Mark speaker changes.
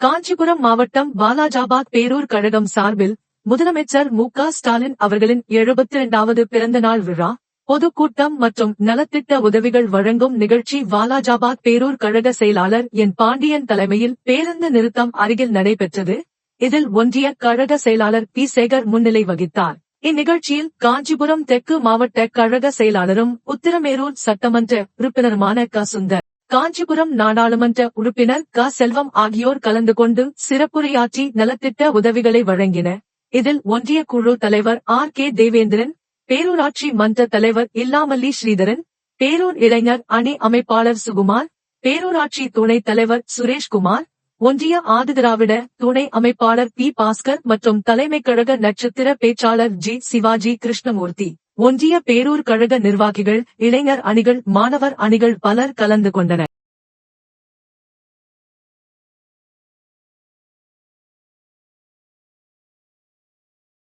Speaker 1: காஞ்சிபுரம் மாவட்டம் பாலாஜாபாத் பேரூர் கழகம் சார்பில் முதலமைச்சர் மு க ஸ்டாலின் அவர்களின் எழுபத்தி இரண்டாவது பிறந்த நாள் விழா பொதுக்கூட்டம் மற்றும் நலத்திட்ட உதவிகள் வழங்கும் நிகழ்ச்சி வாலாஜாபாத் பேரூர் கழக செயலாளர் என் பாண்டியன் தலைமையில் பேருந்து நிறுத்தம் அருகில் நடைபெற்றது. இதில் ஒன்றிய கழக செயலாளர் பி. சேகர் முன்னிலை வகித்தார். இந்நிகழ்ச்சியில் காஞ்சிபுரம் தெற்கு மாவட்ட கழக செயலாளரும் உத்திரமேரூர் சட்டமன்ற உறுப்பினருமான க. சுந்தர் காஞ்சிபுரம் நாடாளுமன்ற உறுப்பினர் க. செல்வம் ஆகியோர் கலந்து கொண்டு சிறப்புரையாற்றி நலத்திட்ட உதவிகளை வழங்கின இதில் ஒன்றிய குழு தலைவர் ஆர். கே. தேவேந்திரன் பேரூராட்சி மன்ற தலைவர் இல்லாமல்லி ஸ்ரீதரன் பேரூர் இளைஞர் அணி அமைப்பாளர் சுகுமார் பேரூராட்சி துணைத் தலைவர் சுரேஷ்குமார் ஒன்றிய ஆதிதிராவிட துணை அமைப்பாளர் பி. பாஸ்கர் மற்றும் தலைமை கழக நட்சத்திர பேச்சாளர் ஜி. சிவாஜி கிருஷ்ணமூர்த்தி ஒன்றிய பேரூர் கழக நிர்வாகிகள் இளைஞர் அணிகள் மாணவர் அணிகள் பலர் கலந்து கொண்டனர்.